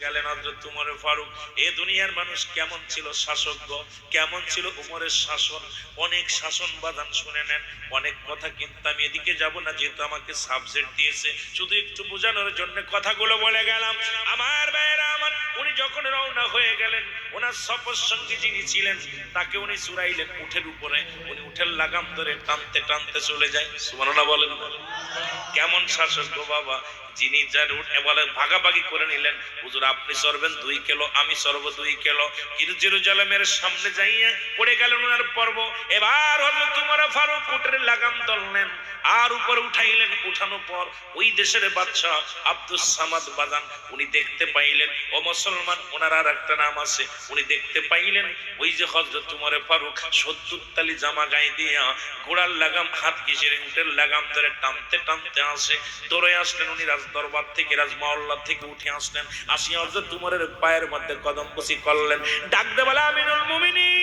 গেলেন হজরত উমরে ফারুক, এ দুনিয়ার মানুষ কেমন ছিল শাসকগ কেমন ছিল উমরের শাসন? অনেক শাসন বাদান শুনে নেন। অনেক কথা কিন্তু আমি এদিকে যাব না, যেহেতু আমাকে সাবজেক্ট দিয়েছে। শুধু একটু বোঝানোর জন্য কথাগুলো বলে গেলাম। আমার ভাইয়েরা, আমার উনি যখন রওনা হয়ে গেলেন, ওনার সফর সঙ্গে যিনি ছিলেন, তাকে উনি চুরাইলেন উঠের উপরে, উনি উঠের লাগাম ধরে টানতে টানতে চলে যায়। সুমাননা বলেন কেমন শাসক গো বাবা, যিনি যার বলে ভাগাভাগি করে নিলেন, হুজুর, আপনি সরবেন দুই কিলো, আমি সরব দুই কিলো। কিন্তু জেরুজালেমের সামনে যাইয়া পড়ে গেলেন ওনার পর্ব। এবার হলো তোমার ফারুক উটের লাগাম ধরলেন, আর উপরে উঠাইলেন। উঠানোর পর ওই দেশের বাদশা আব্দুস সামাদ বাজান, উনি দেখতে পাইলেন, ও মুসলমান, ওনার আর একটা নাম আছে। উনি দেখতে পাইলেন, ওই যে হজরত তোমারে ফারুক সত্তর তালি জামা গায়ে দিয়া ঘোড়ার লাগাম, হাত ঘিসে উটের লাগাম ধরে টানতে টানতে আসে। দৌড়ে আসলেন উনি, রাজ দরবার থেকে, রাজ মহল্লা থেকে উঠে আসলেন। আসি হজরত তোমারের পায়ের মধ্যে কদম বসি করলেন, ডাক দে বলে আমিনুল মুমিনিন।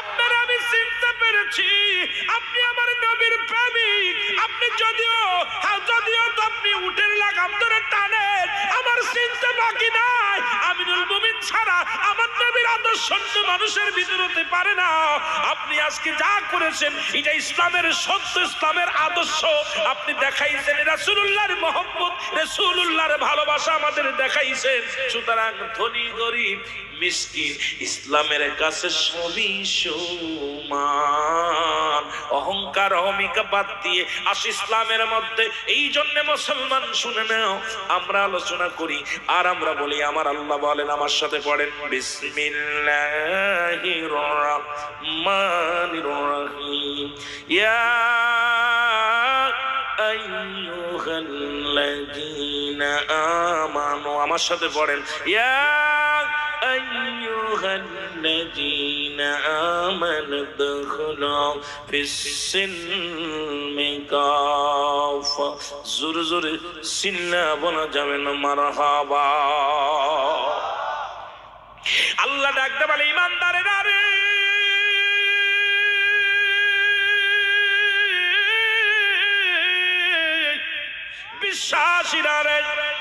আপনার আমি চিনতে পেরেছি, আপনি আমার নবীর প্রেমিক যদিও উঠের লাগাম ধরে আমার চিনতে বাকি নাই। ছাড়া আমার নবীর আদর্শ মানুষের ভিতর হতে পারে না। আপনি আজকে যা করেছেন, এটা ইসলামের সত্য, ইসলামের আদর্শ। আপনি দেখাইছেন রাসূলুল্লাহর ভালোবাসা আমাদের দেখাইছেন। সুতরাং ধনী, গরিব, মিসকিন, ইসলামের কাছে সবই সমান। অহংকার অহমিকা বাদ দিয়ে আস ইসলামের মধ্যে, এই জন্য মুসলমান শুনে নাও, আমরা আলোচনা করি, আর আমরা বলি, আমার আল্লাহ বলেন, আমার সাথে পড়েন রহমানির রহিম ইয়া আইয়ুহাল্লাযীনা আমানু, আমার সাথে পড়েন, ইয়া আইয়ুহাল্লাযীনা আমানু দুখুলু ফিস-সিলমি কাফা জোরে জোরে সিল্লা বলা যাবে না মারহাবা আল্লাহ ডাকতে বলে, ইমানদারেরা রে! বিশ্বাসীরা রে।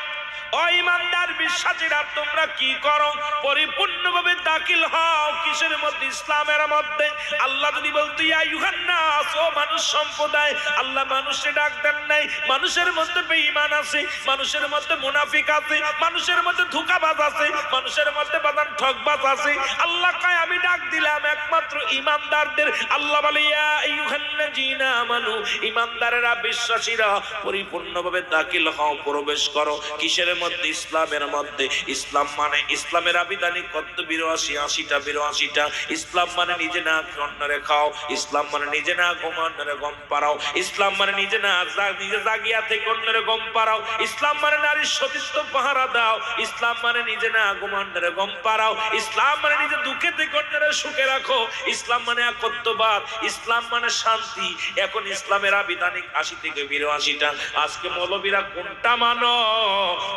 ও ইমানদার বিশ্বাসীরা, তোমরা কি করো? পরিপূর্ণভাবে দাখিল হও কিসের মধ্যে? ইসলামের মধ্যে। আল্লাহ যদি বলতো ইউহান্নাস ও মানুষ সম্প্রদায়, আল্লাহ মানুষে ডাক দেন নাই। মানুষের মধ্যে বেঈমান আছে, মানুষের মধ্যে মুনাফিক আছে, মানুষের মধ্যে ধোঁকাবাজ আছে, মানুষের মধ্যে বাদান ঠকবাজ আছে। আল্লাহ কয়, আমি ডাক দিলাম একমাত্র ইমানদারদের। আল্লাহ বলে, ইয়া আইয়ুহান্নাজিনা আমানু, ইমানদারেরা বিশ্বাসীরা, পরিপূর্ণভাবে দাখিল হও, প্রবেশ করো। কিসের মধ্যে ইসলামের মধ্যে। ইসলাম মানে ইসলামের আবিধানিক কত বিরাশি, আশিটা, বিরাশিটা। ইসলাম মানে নিজে না অন্যরে খাও। ইসলাম মানে নিজে না ঘুম অন্যরে গম পারাও ইসলাম মানে নিজে না নিজে জাগিয়া থেকে অন্যরে গম পারাও ইসলাম মানে নারীর সতীত্ব পাহারা দাও। ইসলাম মানে নিজে না ঘুম, অন্যরে গম পারাও ইসলাম মানে নিজে দুঃখে থেকে অন্যরে সুখে রাখো। ইসলাম মানে একত্ববাদ। ইসলাম মানে শান্তি। এখন ইসলামের আবিধানিক আশি থেকে বিরাশিটা। আজকে মৌলবীরা কোনটা মানো?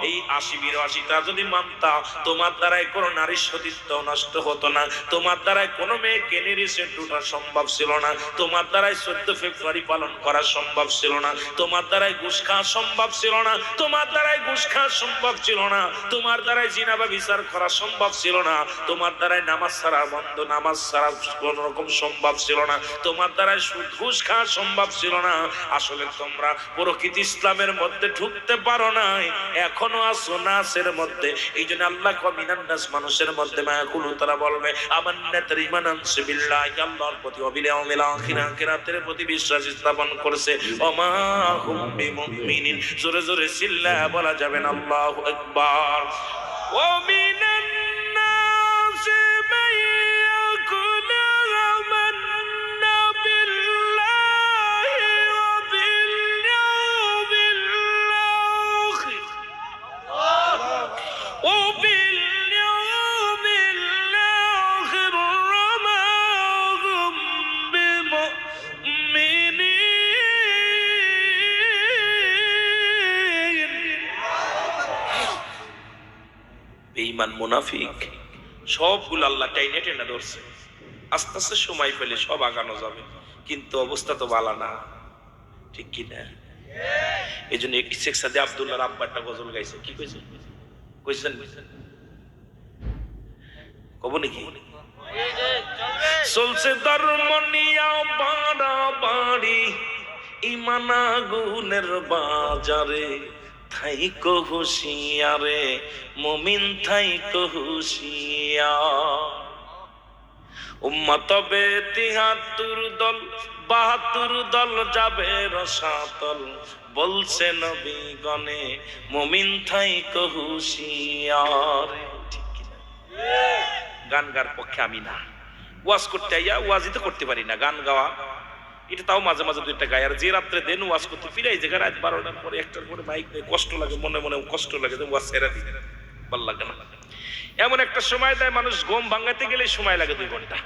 এই আশি যদি তোমার দ্বারাই কোনো নারীর সতীত্ব নষ্ট হতো না। তোমার কোনো ওঠা সম্ভব ছিল না। তোমার চোদ্দ ফেব্রুয়ারি পালন করা সম্ভব ছিল না। তোমার খাওয়া সম্ভব ছিল না। তোমার খাওয়া সম্ভব ছিল না। তোমার দ্বারাই জিনাবা বিচার করা সম্ভব ছিল না। তোমার নামাজ ছাড়া বন্ধ, নামাজ ছাড়া কোন রকম সম্ভব ছিল না। তোমার দ্বারাই সুদ, ঘুষ খাওয়া সম্ভব ছিল না। আসলে তোমরা প্রকৃত ইসলামের মধ্যে ঢুকতে পারো নাই। এখনও আসো নাসের মধ্যে? এই জন্য আল্লাহ কমিনান মানুষের মধ্যে মায়াকুলু তারা বলবে আমার নেতার ইমান বিল্লাহ, আল্লাহর প্রতি অবিলে অমিলা আখিরা, আখিরাতের প্রতি বিশ্বাস স্থাপন করছে। অমা হুম বিমুমিনিন জোরে জোরে চিল্লা বলা যাবে না, আল্লাহু আকবার ও বেঈমান মুনাফিক। সবগুলো আল্লাহ টাইনে টেনে ধরছে। আস্তে আস্তে সময় পেলে সব আগানো যাবে। কিন্তু অবস্থা তো বালা না। ঠিক কি না? এই জন্য শেখ সাদি আবদুল্লাহ আব্বা একটা গজল গাইছে। কি কইছে? কইছেন? কব নাকি? চলছে ধর্ম নিয়া বাড়া বাড়ি ইমানা গুনের বাজারে। থাই কহুশিয়ারে মমিন থাই কহুশিয়া উম্মতবে তিহাত্তর দল, বাহাত্তর দল যাবে রসাতল, বলছে নবী গণে মমিন থাই কহুশিয়ার ঠিক কিনা? গান গার পক্ষে আমি না। ওয়াজ করতে আইয়া ওয়াজই তো করতে পারি না। গান গাওয়া এটা তাও মাঝে মাঝে দুইটা গায়ে। আর যে রাত্রে দেন ওয়াজ করতে ফিরে এই জায়গায় রাত বারোটার পরে একটার পরে মাইক দিয়ে, কষ্ট লাগে, মনে মনে কষ্ট লাগে যে ওয়াজ সেরা দিই। ভালো লাগে না। এমন একটা সময় দেয়, মানুষ গম ভাঙাতে গেলে সময় লাগে দুই ঘণ্টা।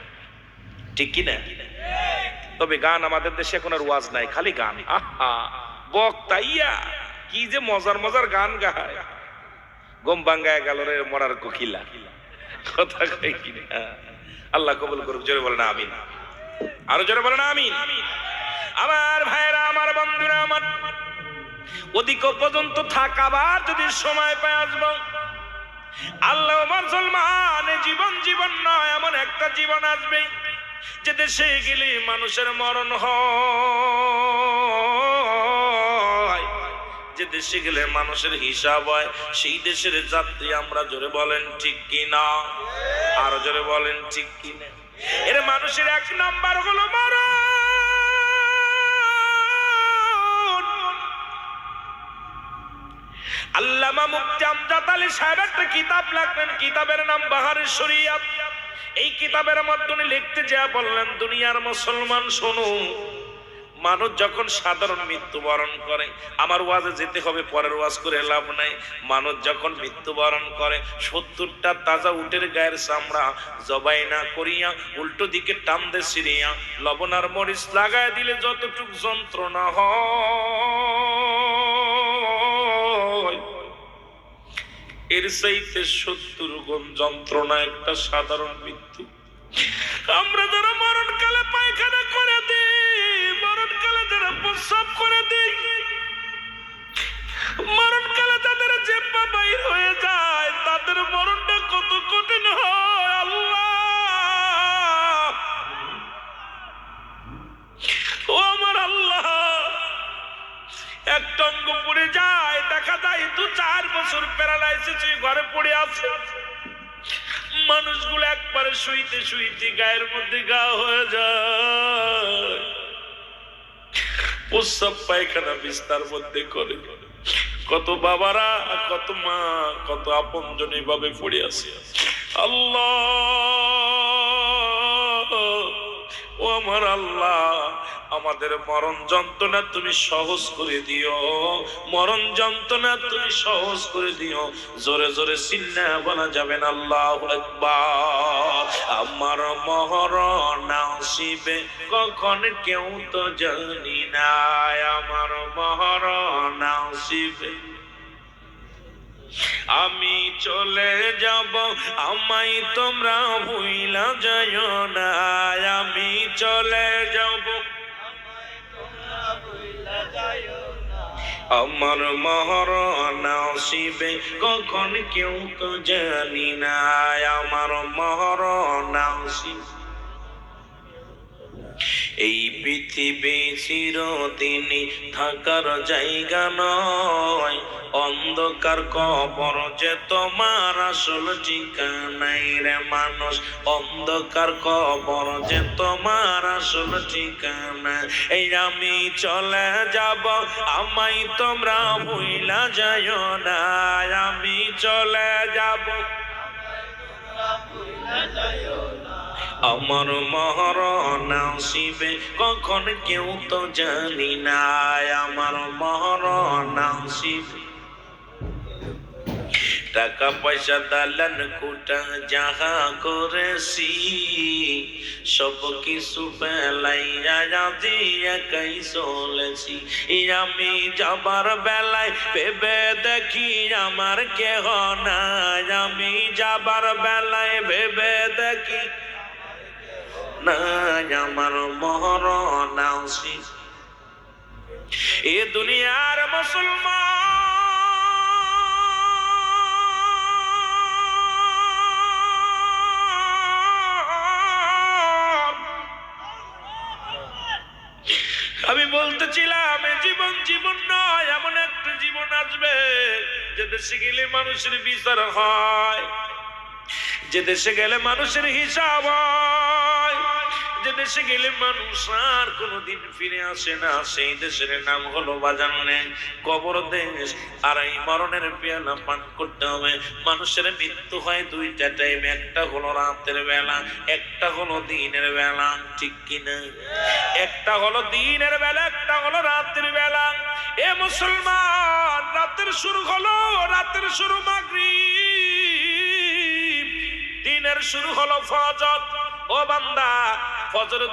ঠিক কি না? তবে গান আমাদের দেশে এখন আর ওয়াজ নাই, খালি গান। আহা বক্তাইয়া কি যে মজার মজার গান গায়। গম ভাঙ্গায় গেল রে মরার কোকিলা। কথা কই কি না? আল্লাহ কবুল করুক, জোরে বলে না আমিন। আরও জোরে বলে না আমিন। আমার ভাইরা আমার বন্ধুরা আমার ওদিক পর্যন্ত থাক আবার যদি সময় পায় আসব। আল্লাহ মুসলমান জীবন জীবন নয় এমন একটা জীবন আসবে যে দেশে গেলে মানুষের মরণ হয়। যে দেশে গেলে মানুষের হিসাব হয় সেই দেশের যাত্রী আমরা জোরে বলেন ঠিক কি না আরও জোরে বলেন ঠিক কি না এর মানুষের এক নাম্বার হলো মরণ। আল্লামা মুক্তি আমজাদ আলী সাহেব একটা কিতাব লাগবেন কিতাবের নাম বাহারের শরিয়াত। এই কিতাবের মাধ্যমে লিখতে যা বললেন, দুনিয়ার মুসলমান শোনো মানুষ যখন সাধারণ মৃত্যুবরণ করে, আমার ওয়াজে যেতে হবে, পরের ওয়াজ করে লাভ নাই। মানুষ যখন মৃত্যুবরণ করে, সত্তরটা তাজা উটের গায়ের চামড়া জবাই না করিয়া, উল্টো দিকে টান দে সিরিয়া, লবণার মরিচ লাগায় দিলে যতটুক যন্ত্রণা হয়। এর চাইতে সত্তর গুণ যন্ত্রণা একটা সাধারণ মৃত্যু। আমরা যারা মরণকালে পায়খানা করে দিই প্রস্রাব করে দিই। মরণকালে তাদের জেব্বা বাইর হয়ে যায়, তাদের মরণটা কত কঠিন হয়, আল্লাহ। ও আমার আল্লাহ, একটা অঙ্গ পড়ে যায়, দেখা যায় দু চার বছর প্যারালাইসিস ঘরে পড়ে আছে। মানুষগুলো একবারে শুইতে শুইতে গায়ের মধ্যে গা হয়ে যায়। প্রস্রাব পায়খানা বিস্তার মধ্যে করে। কত বাবারা, কত মা, কত আপন জন এভাবে পড়ে আছে। আল্লাহ! ও আমার আল্লাহ, আমাদের মরণ যন্ত্রণা তুমি সহজ করে দিও। মরণ যন্ত্রণা তুমি সহজ করে দিও। জোরে জোরে চিল্লা বলা যাবে না, আল্লাহ আমার মহরণ আসিবে কখন কেউ তো জানি না। আমার মহরণ আসিবে। আমি চলে যাব, আমায় তোমরা ভুইলা যায় না। আমি চলে যাব। আমার মহরণ আসিবে কখন কেউ তো জানি না। আমার মহরণ আসিবে এই পৃথিবী চিরদিনই থাকার জায়গা নয়। অন্ধকার কবর যে তোমার আসল ঠিকানাই রে মানুষ। অন্ধকার কবর যে তোমার আসল ঠিকানা এই আমি চলে যাব আমাই তোমরা ভুইলা যায় না। আমি চলে যাব। আমার মহরণ আসিবে কখন কেউ তো জানি না, আমার মহরণ আসিবে টাকা পয়সা দালান কোটা যাহা করেছি, সব কিছু একাই চলেছি। আমি যাবার বেলায় ভেবে দেখি আমার কেহ নাই। আমি যাবার বেলায় ভেবে দেখি না আমার মহরণ আসিবে এ দুনিয়ার মুসলমান। আমি বলতেছিলাম জীবন জীবন নয়, এমন একটা জীবন আসবে যে দেশে গেলে মানুষের বিচার হয়, যে দেশে গেলে মানুষের হিসাব হয়। যে দেশে গেলে মানুষ আর কোনোদিন ফিরে আসে না। সেই দেশের নাম হলো বাজানে। কবর দেশ, আর এই মরণের পেয়ালা পান করতে হবে। মানুষের মৃত্যু হয় দুইটা টাইম একটা হলো রাতের বেলা, একটা হলো দিনের বেলা। ঠিক কিনা একটা হলো দিনের বেলা, একটা হলো রাতের বেলা। এ মুসলমান, রাতের শুরু হলো, রাতের শুরু মাগরিব। দিনের শুরু হলো ফজর। ও বান্দা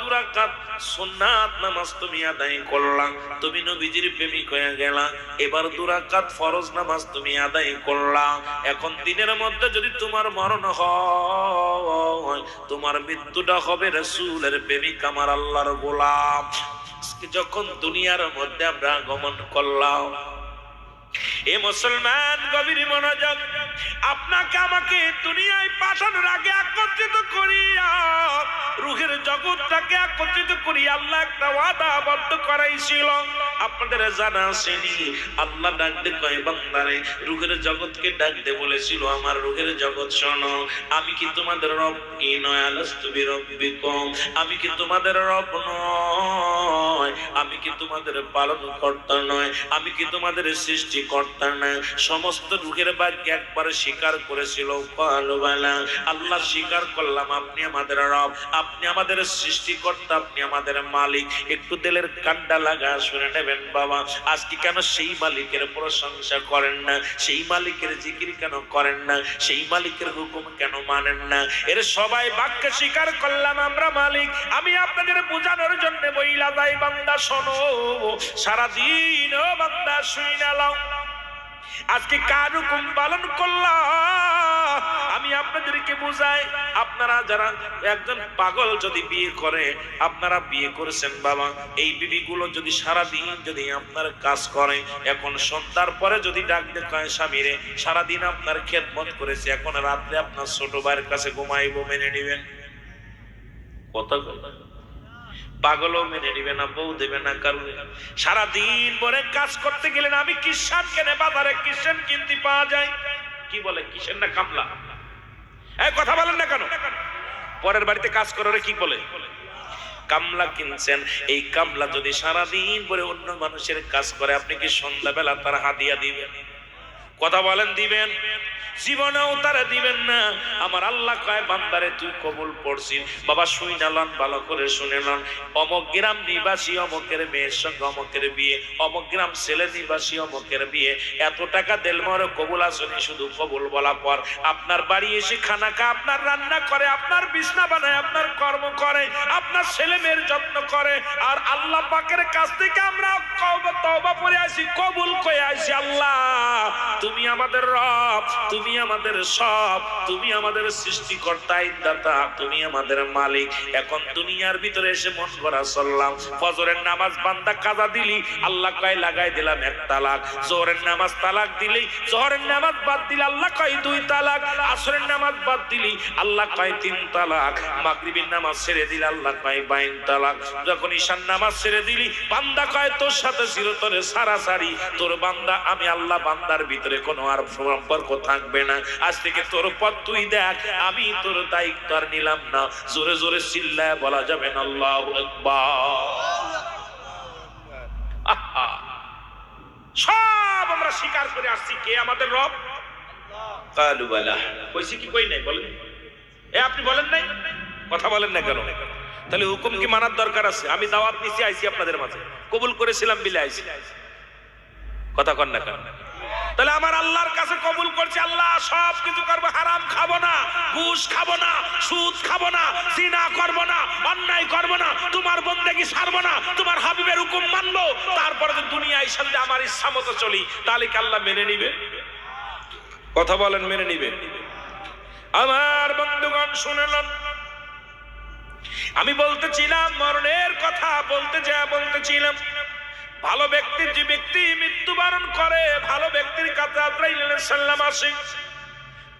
দুরাকাত সুন্নাত নামাজ তুমি আদায় করলাম তুমি নবীজির প্রেমিক হয়ে গেলা। এবার দুরাকাত ফরজ নামাজ তুমি আদায় করলাম এখন দিনের মধ্যে যদি তোমার মরণ হয়, তোমার মৃত্যুটা হবে রসুলের প্রেমিক আমার আল্লাহর গোলাম। যখন দুনিয়ার মধ্যে আমরা আগমন করলাম এ মুসলমান গভীর মনোযোগ, আপনাকে আমাকে দুনিয়ায় পাঠানোর আগে একত্রিত করিয়া, রুহের জগৎটাকে একত্রিত করি আল্লাহ একটা ওয়াদা বদ্ধ করাইছিল। আপনাদের জানা আসেনি আল্লাহ ডাকতে কয়, বান্দারে, রুহের জগৎকে ডাকতে বলেছিল আমার রুহের জগৎ শোনো, আমি কি তোমাদের রব? কি নয় আলস্তুবি রব্বিকুম আমি কি তোমাদের রব নয়? আমি কি তোমাদের পালন কর্তা নয়? আমি কি তোমাদের সৃষ্টিকর্তা না সমস্ত রুহের ভাগ্য একবার স্বীকার করেছিল। আল্লাহ স্বীকার করলাম, আপনি আমাদের রব, আপনি আমাদের সৃষ্টিকর্তা, আপনি আমাদের মালিক। একটু দিলের কান্ডা লাগা, শুনে নেবেন বাবা। আজকে কেন সেই মালিকের প্রশংসা করেন না? সেই মালিকের জিকির কেন করেন না? সেই মালিকের হুকুম কেন মানেন না? এর সবাই বাক্য স্বীকার করলাম, আমরা মালিক। আমি আপনাদের বোঝানোর জন্য বইলা যাই বান্দা, শোনো। সারাদিন ও বান্দা শুই নালাম আজকে কার হুকুম পালন করলাম? আমি আপনাদেরকে বুঝাই, আপনারা যারা একজন পাগল যদি বিয়ে করে, আপনারা বিয়ে করেছেন বাবা, এই বিবিগুলো যদি সারাদিন যদি আপনার কাজ করে, এখন সন্ধ্যার পরে যদি ডাকতে কয় স্বামীরে, সারাদিন আপনার খেত খেদমত করেছে, এখন রাত্রে আপনার ছোট ভাইয়ের কাছে ঘুমাইবো, মেনে নিবেন? কথা কথা পাগলও মেনে নিবে না, বউ দেবে না কারণ সারাদিন পরে কাজ করতে গেলেন আমি কিষান কেনে বাজারে কিষান কিনতে পাওয়া যায়। কি বলে কিষান না কামলা? এই কথা বলেন না কেন? পরের বাড়িতে কাজ করার কি বলে? কামলা কিনছেন, এই কামলা যদি সারাদিন পরে অন্য মানুষের কাজ করে, আপনি কি সন্ধ্যাবেলা তার হাদিয়া দিবেন? কথা বলেন, দিবেন। জীবনেও তারা দিবেন না। আমার আল্লাহ কয়, বান্দারে, তুই কবুল পড়ছিস বাবা, শুই নালন ভালো করে শুনে নন। অমক গ্রাম নিবাসী, অমকের মেয়ের সঙ্গে অমকের বিয়ে। অমক গ্রাম ছেলে নিবাসী, অমকের বিয়ে। এত টাকা দেল মরে কবুল আসনি শুধু কবুল বলা পর। আপনার বাড়ি এসে খানা খা, আপনার রান্না করে, আপনার বিছনা বানায়, আপনার কর্ম করে, আপনার ছেলে মেয়ের যত্ন করে। আর আল্লাহ পাকের কাছ থেকে আমরা তওবা করে আসি, কবুল কয়ে আসি আল্লাহ। তুমি আমাদের রব, তুমি আমাদের সব, তুমি আমাদের সৃষ্টিকর্তা ইন্দাতা তুমি আমাদের মালিক। এখন দুনিয়ার ভিতরে এসে মন করা চললাম। ফজরের নামাজ বান্দা কাজা দিলি, আল্লাহ কয়, লাগাই দিলাম এক তালাক। জোহরের নামাজ তালাক দিলি, জোহরের নামাজ বাদ দিলে, আল্লাহ কয়, দুই তালাক। আসরের নামাজ বাদ দিলি, আল্লাহ কয়, তিন তালাক। মাগরিবের নামাজ ছেড়ে দিলে, আল্লাহ কয়, বাইন তালাক। যখন ঈশান নামাজ ছেড়ে দিলি, বান্দা কয়, তোর সাথে চিরতরে সারাসারি। তোর বান্দা, আমি আল্লাহ বান্দার ভিতরে কোনো আর সম্পর্ক থাকবে না। আজ থেকে তোর পথ তুই দেখ, আমি তোর দায়িত্ব আর নিলাম না। জোরে জোরে চিল্লায় বলা যাবে না, আল্লাহ সব আমরা স্বীকার করে আসছি, কে আমাদের রব? কইছি কি কই নাই, বলেন। এ, আপনি বলেন নাই? কথা বলেন না কেন? তাহলে হুকুম কি মানার দরকার আছে? আমি দাওয়াত নিছি আইছি আপনাদের মাঝে। কবুল করেছিলাম, বিলে আইছি। কথা কন না কেন? তাহলে আমার আল্লাহর কাছে কবুল করছি, আল্লাহ সব কিছু করব, হারাম খাব না, ঘুষ খাব না, সুদ খাব না, জিনা করব না, অন্যায় করব না, তোমার বন্দেগি সারবো না, তোমার হাবিবের হুকুম মানবো, তারপরে তো দুনিয়ায় সাথে আমার ইচ্ছা মতো চলি, তাহলে কি আল্লাহ মেনে নিবে? কথা বলেন, মেনে নিবে? আমার বন্ধুগণ শুনলাম আমি বলতেছিলাম, মরণের কথা বলতে যা বলতেছিলাম। ভালো ব্যক্তির যে ব্যক্তি মৃত্যুবরণ করে, ভালো ব্যক্তির কাছে আজরাইল আলাইহিস সালাম আসে।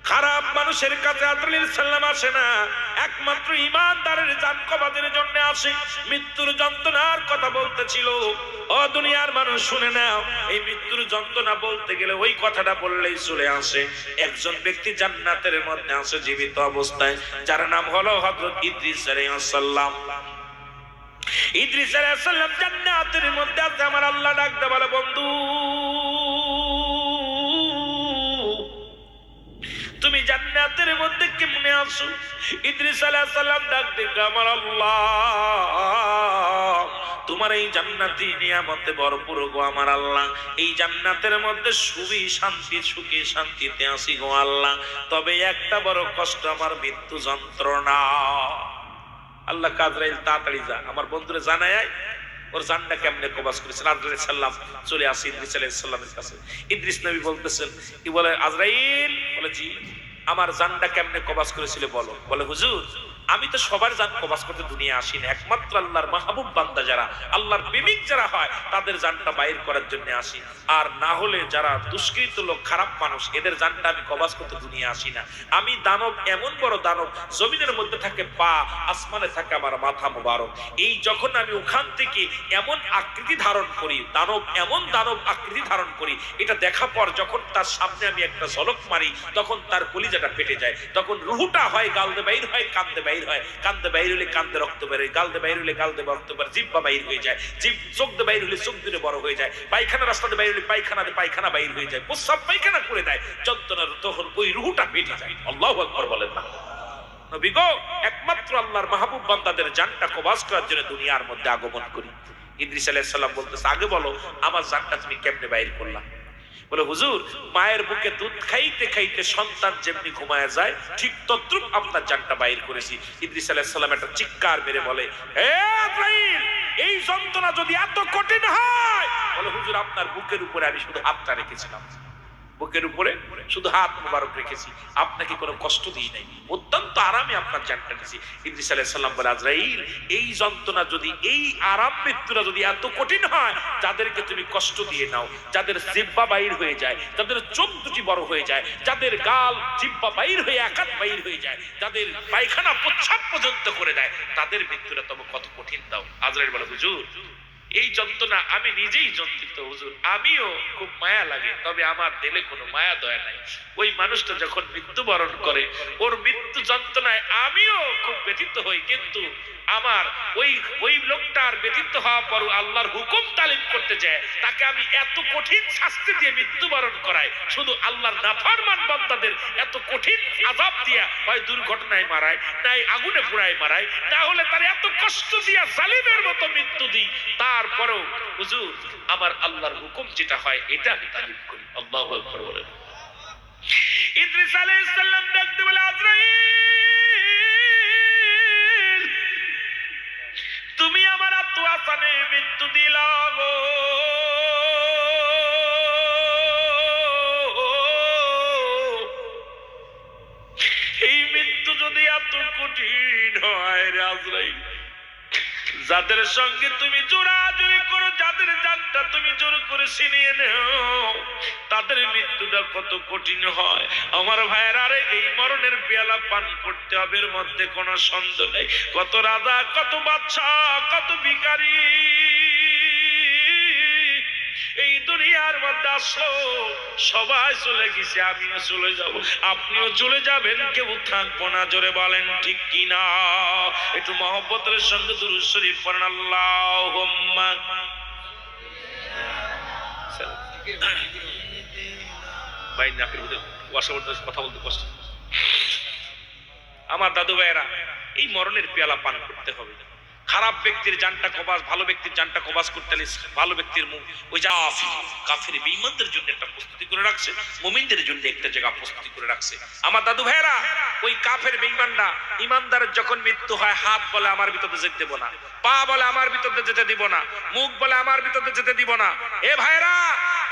খারাপ মানুষের কাছে আজরাইল সাল্লাম আসে না, একমাত্র ইমানদারের জান কবাদের জন্য আসে। মৃত্যুর যন্ত্রণার কথা বলতেছিল। ও দুনিয়ার মানুষ, শুনে নাও, এই মৃত্যুর যন্ত্রণা বলতে গেলে ওই কথাটা বললেই চলে আসে। একজন ব্যক্তি জান্নাতের মধ্যে আসে, জীবিত অবস্থায়, যার নাম হলো হযরত ইদ্রিস আলাইহিস সালাম। জান্নাতের মধ্যে আছে, আমার আল্লাহ ডাকতে বন্ধু, তুমি জান্নাতের মধ্যে কেমনে আসো ইদ্রিস আমার আল্লাহ, তোমার এই জান্নাতি নিয়ামতে ভরপুর গো আমার আল্লাহ। এই জান্নাতের মধ্যে সুবি শান্তি, সুখে, শান্তিতে আসি গো আল্লাহ। তবে একটা বড় কষ্ট, আমার মৃত্যু যন্ত্রণা। আল্লাহ কাজরাইল তাড়াতাড়ি যা। আমার বন্ধুরা জানায় ওর জানটা কেমনে কবাস করেছেন আজরাইল সাল্লাম চলে আসে ইদ্রিস আলাইহিস সাল্লামের কাছে। ইদ্রিস নবী বলতেছেন কি বলে, আজরাইল, বলে, জি, আমার জানটা কেমনে কবাস করেছিল বলো। বলে, হুজুর আমি তো সবার জান কবাস করতে দুনিয়া আসি না। একমাত্র আল্লাহর মাহবুব বান্দা যারা, আল্লাহর প্রেমিক যারা হয়, তাদের জানটা বাইর করার জন্য আসি। আর না হলে যারা দুষ্কৃত লোক, খারাপ মানুষ, এদের জানটা আমি কবাস করতে দুনিয়া আসি না। আমি দানব, এমন বড় দানব, জমিনের মধ্যে থাকে পা, আসমানে থাকে আমার মাথা মোবারক। এই যখন আমি ওখান থেকে এমন আকৃতি ধারণ করি, দানব, এমন দানব আকৃতি ধারণ করি, এটা দেখা পর যখন তার সামনে আমি একটা ঝলক মারি, তখন তার কলিজাটা ফেটে যায়। তখন রুহুটা হয়, গালদে বাইর হয়, কান্দে বাইর হয়, কান্দে বাইর হলে কান্দে রক্ত বের হয়, গালদে বাইর হলে গালদে রক্ত বের জিব্বা বাইর হয়ে যায় জিভ চোখ বাইর হলে চোখ দিয়ে বড় হয়ে যায়, পায়খানা রাস্তাতে বাইর হলে পায়খানাতে পায়খানা বাইর হয়ে যায়, প্রস্রাব পায়খানা করে দেয়, যন্ত্রণার তখন ওই রুহুটা ফেটে যায়। আল্লাহু আকবার বলেন না। নবী গো, একমাত্র আল্লাহর মাহবুব বান্দাদের জানটা কবাজ করার জন্য দুনিয়ার মধ্যে আগমন করি। ইদ্রিস আলাইহিস সালাম বলতেছে, আগে বলো, আমার জানটা তুমি কেমনে বাইর করলা? বলে, হুজুর, মায়ের বুকে দুধ খাইতে খাইতে সন্তান যেমনি ঘুমায় যায়, ঠিক তদ্রুপ আপনার জানটা বাইর করেছি। ইদ্রিস আলাহিসাল্লাম একটা চিৎকার মেরে বলে এই যন্ত্রণা যদি এত কঠিন হয়? বলে, হুজুর, আপনার বুকের উপরে আমি শুধু হাতটা রেখেছিলাম। বুকের উপরে শুধু হাত মুবারক রেখেছি। আপনাকে কোনো কষ্ট দিই নাই। অত্যন্ত আরামে আপনার জানটা নিয়েছি ইদ্রিস আলাইহিস সালাম বলে, আজরাইল, এই যন্ত্রণা যদি, এই আরাম মৃত্যুটা যদি এত কঠিন হয়, যাদেরকে তুমি কষ্ট দিয়ে নাও, যাদের জিব্বা বাইর হয়ে যায়, যাদের চোখ দুটি বড় হয়ে যায়, যাদের গাল জিব্বা বাইর হয়ে একাত বাইর হয়ে যায়, যাদের পায়খানা প্রচ্ছাপ পর্যন্ত করে দেয়, তাদের মৃত্যুটা তবে কত কঠিন দাও আজরাইল বলে, হুজুর এই যন্ত্রণা আমি নিজেই যন্ত্রিত, হুজুর। আমিও খুব মায়া লাগে, তবে আমার দিলে কোনো মায়া দয়া নাই। ওই মানুষটা যখন মৃত্যুবরণ করে, ওর মৃত্যু যন্ত্রণায় আমিও খুব ব্যথিত হই, কিন্তু আমার ওই ওই লোকটার ব্যথিত হওয়া পর আল্লাহর হুকুম তালিম করতে যায়, তাকে আমি এত কঠিন শাস্তি দিয়ে মৃত্যুবরণ করাই, শুধু আল্লাহর নাফারমান বান্দাদের এত কঠিন আজাব দিয়া হয় দুর্ঘটনায় মারায় নাই আগুনে পুড়ায় মারায় না হলে তার এত কষ্ট দিয়া জালিমের মতো মৃত্যু দিই তারপরেও, হুজুর আমার আল্লাহর হুকুম যেটা হয়, এটা আমি তালিম করি। আল্লাহ বলেন। ইদ্রিস আলাইহিস সালাম বলে, আজরাইল, তুমি আমার আত্মাসানে মৃত্যু দিলা গো। এই মৃত্যু যদি এত কঠিন হয় রে আজরাইল যাদের সঙ্গে তুমি জোড়াজুড়ি করো, যাদের জানটা তুমি জোর করে ছিনিয়ে নেও, তাদের মৃত্যুটা কত কঠিন হয়। আমার ভাইয়ের, আরে এই মরণের পেয়ালা পান করতে হবে, এর মধ্যে কোনো সন্দেহ নেই। কত রাজা, কত বাচ্চা কত ভিখারি। সবাই চলে গেছে, আমিও চলে যাব। আপনিও চলে যাবেন, কেউ থাকব না, জোরে বলেন ঠিক কিনা? একটু মহব্বতের সঙ্গে আল্লাহ আমার দাদু ভাইয়েরা, এই মরণের পেয়ালা পান করতে হবে। খারাপ ব্যক্তির জানটা কবাস, ভালো ব্যক্তির জানটা কবাস করতে হলে ভালো ব্যক্তির মুখ, ওই যা কাফের। বেঈমানদের জন্য একটা প্রস্তুতি করে রাখছে, মুমিনদের জন্য একটা জায়গা প্রস্তুতি করে রাখছে। আমার দাদু ভাইরা ওই কাফের বেঈমানরা ইমানদারের যখন মৃত্যু হয়, হাত বলে আমার ভিতরে যেতে দেব না, পা বলে আমার ভিতরে যেতে দিব না, মুখ বলে আমার ভিতরে যেতে দিব না, এ ভাইরা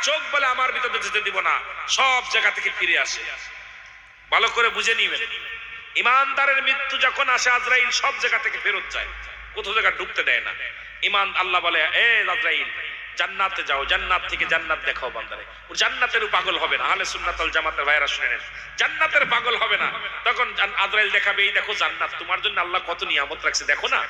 চোখ বলে আমার ভিতরে যেতে দিব না, সব জায়গা থেকে ফিরে আসে। ভালো করে বুঝে নিবেন। ইমানদারের মৃত্যু যখন আসে, আজরাইল সব জায়গা থেকে ফেরত যায়। কোথাও জায়গা ঢুকতে দেয় না। ইমান আল্লাহ বলে, এ রাজাইল জান্নাতে যাও, জান্নাত থেকে জান্নাত দেখাও বান্দারে। ও জান্নাতের পাগল হবে না। আহলে সুন্নাতাল জামাতের ভাইরা শুনে নেন। জান্নাতের পাগল হবে না। তখন আজরাইল দেখাবে, এই দেখো জান্নাত, তোমার জন্য আল্লাহ কত নিয়ামত রাখছে, দেখো না?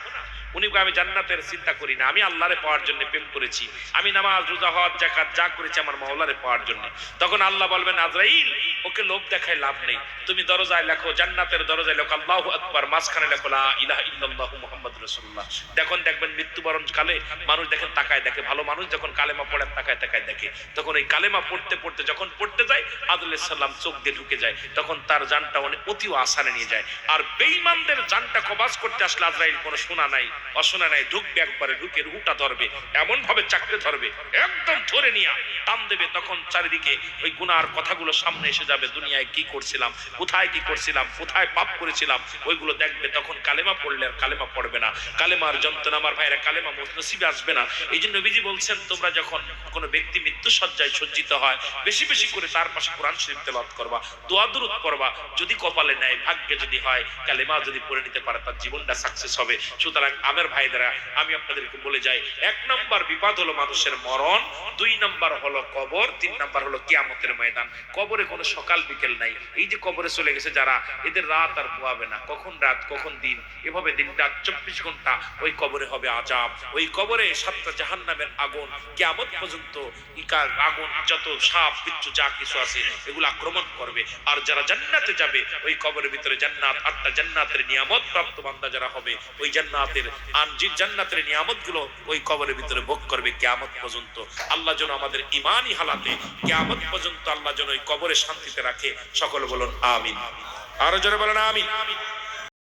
উনি আমি জান্নাতের চিন্তা করি না। আমি আল্লাহরে পাওয়ার জন্য প্রেম করেছি। আমি নামাজ, রোজা, হজ জাকাত যা করেছি আমার মাওলারে পাওয়ার জন্য। তখন আল্লাহ বলবেন, আজরাইল, ওকে লোভ দেখায় লাভ নেই। তুমি দরজায় লেখো, জান্নাতের দরজায় লেখো, আল্লাহু আকবার, মাঝখানে লেখো, লা ইলাহা ইল্লাল্লাহু মুহাম্মাদুর রাসূলুল্লাহ। দেখুন, দেখবেন মৃত্যুবরণ কালে মানুষ দেখেন, তাকায় দেখে। ভালো মানুষ যখন কালেমা পড়ে, তাকায় তাকায় দেখে। তখন এই কালেমা পড়তে পড়তে যখন পড়তে যায় আদুল্লাহ সাল্লাম চোখ দিয়ে ঢুকে যায়। তখন তার জানটা অনেক অতিও আসানে নিয়ে যায়। আর বেঈমানদের জানটা কবাজ করতে আসলে আজরাইল কোনো শোনা নাই। অশোনা নাই ঢুকবে একবারে ঢুকে রুটা ধরবে এমন ভাবে চাকরি ধরবে, একদম ধরে নিয়ে টান দেবে, তখন চারিদিকে ওই গুনার কথাগুলো সামনে এসে যাবে, দুনিয়ায় কি করছিলাম, কোথায় কি করছিলাম, কোথায় পাপ করেছিলাম, ওইগুলো দেখবে, তখন কালেমা পড়লে আর কালেমা পড়বে না। কালেমার যন্ত্রণা আমার ভাইরা কালেমা নসিবে আসবে না। এই জন্য নবীজি বলছেন, তোমরা যখন কোনো ব্যক্তি মৃত্যু সজ্জায় সজ্জিত হয়, বেশি বেশি করে তার পাশে কোরআন শরীফ তেলাওয়াত করবা, দোয়া দুরুদ করবা যদি কপালে নেয় ভাগ্যে যদি হয়, কালেমা যদি পড়ে নিতে পারে, তার জীবনটা সাকসেস হবে। সুতরাং আমের ভাইদেরা, আমি আপনাদেরকে বলে যাই, এক নম্বর বিপদ হলো মানুষের মরণ, দুই নম্বর হলো কবর, তিন নম্বর হলো কিয়ামতের ময়দান। কবরে কোনো সকাল বিকেল নাই। এই যে কবরে চলে গেছে যারা, এদের রাত আর পোয়াবে না। কখন রাত, কখন দিন? এভাবে দিন রাত চব্বিশ ঘণ্টা ওই কবরে হবে আজাব। ওই কবরে সাতটা জাহান নামের আগুন, কিয়ামত পর্যন্ত ইকা আগুন, যত সাপ, বিচ্ছু, যা কিছু আছে, এগুলো আক্রমণ করবে। আর যারা জান্নাতে যাবে, ওই কবরের ভিতরে জান্নাত, আটটা জান্নাতের নিয়ামত প্রাপ্ত বান্দা যারা হবে, ওই জান্নাতের আনজির জান্নাতের নিয়ামতগুলো ওই কবরের ভিতরে ভোগ করবে কেয়ামত পর্যন্ত। আল্লাহ যেন আমাদের ইমানই হালাতে, কেয়ামত পর্যন্ত আল্লাহ যেন ওই কবরে শান্তিতে রাখে। সকল বলুন, আমিন। আরও জনে বলেন, আমিন।